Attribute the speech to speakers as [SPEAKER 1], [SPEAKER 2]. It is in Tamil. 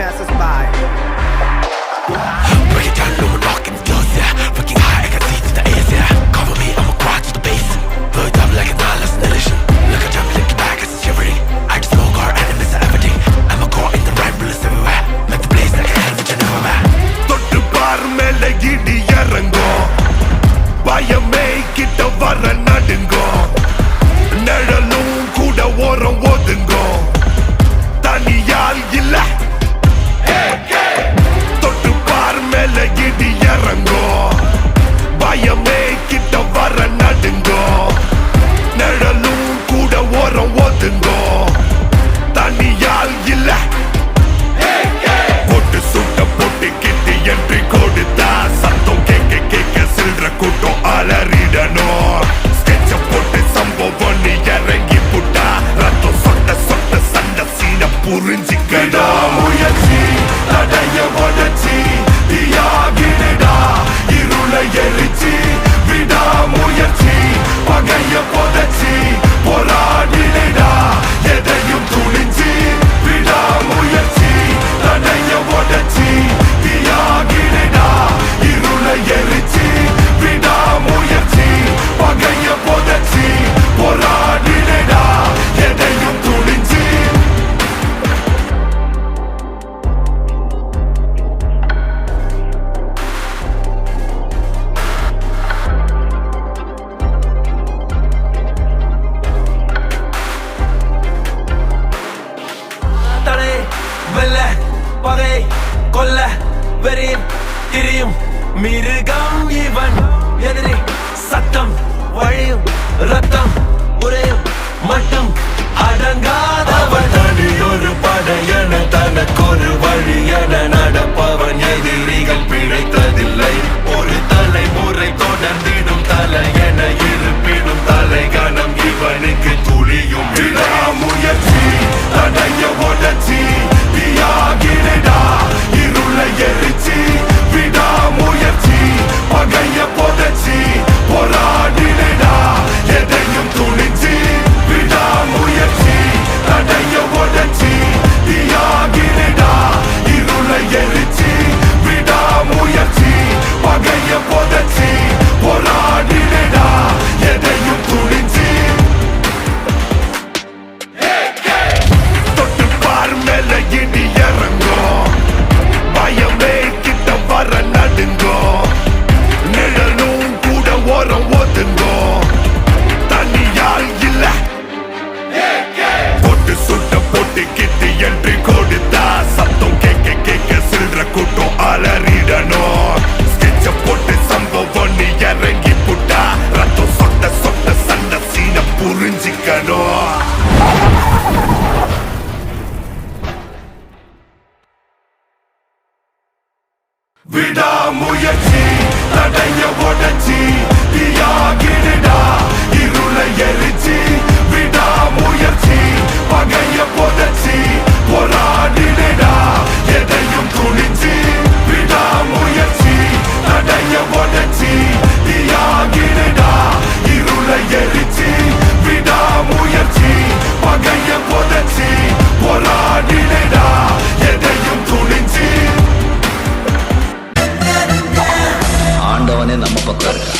[SPEAKER 1] passes Tricô de taça Então quem, quem, quem quer ser Dracula?
[SPEAKER 2] தடை வெல்ல பகை கொல்ல வெறியின் திரியும். மிருகம் இவன் எதிரி சத்தம் வழியும் ரத்தம் உரையும் மட்டும் அடங்காதவன். ஒரு படையன தனக்கொரு வழி என நடப்பவன். எதிரிகள் பிழைத்ததில்லை. ஒரு தலைமுறை தொடர்ந்திடும் தலை என
[SPEAKER 1] உடச்சி தீயாகிடுடா இருளை எரிச்சி விடாமுயற்சி பகைய புதச்சி போராடிடுடா எதையும் துணிச்சி ஆண்டவனே நம்ம பக்கம் இருக்கா?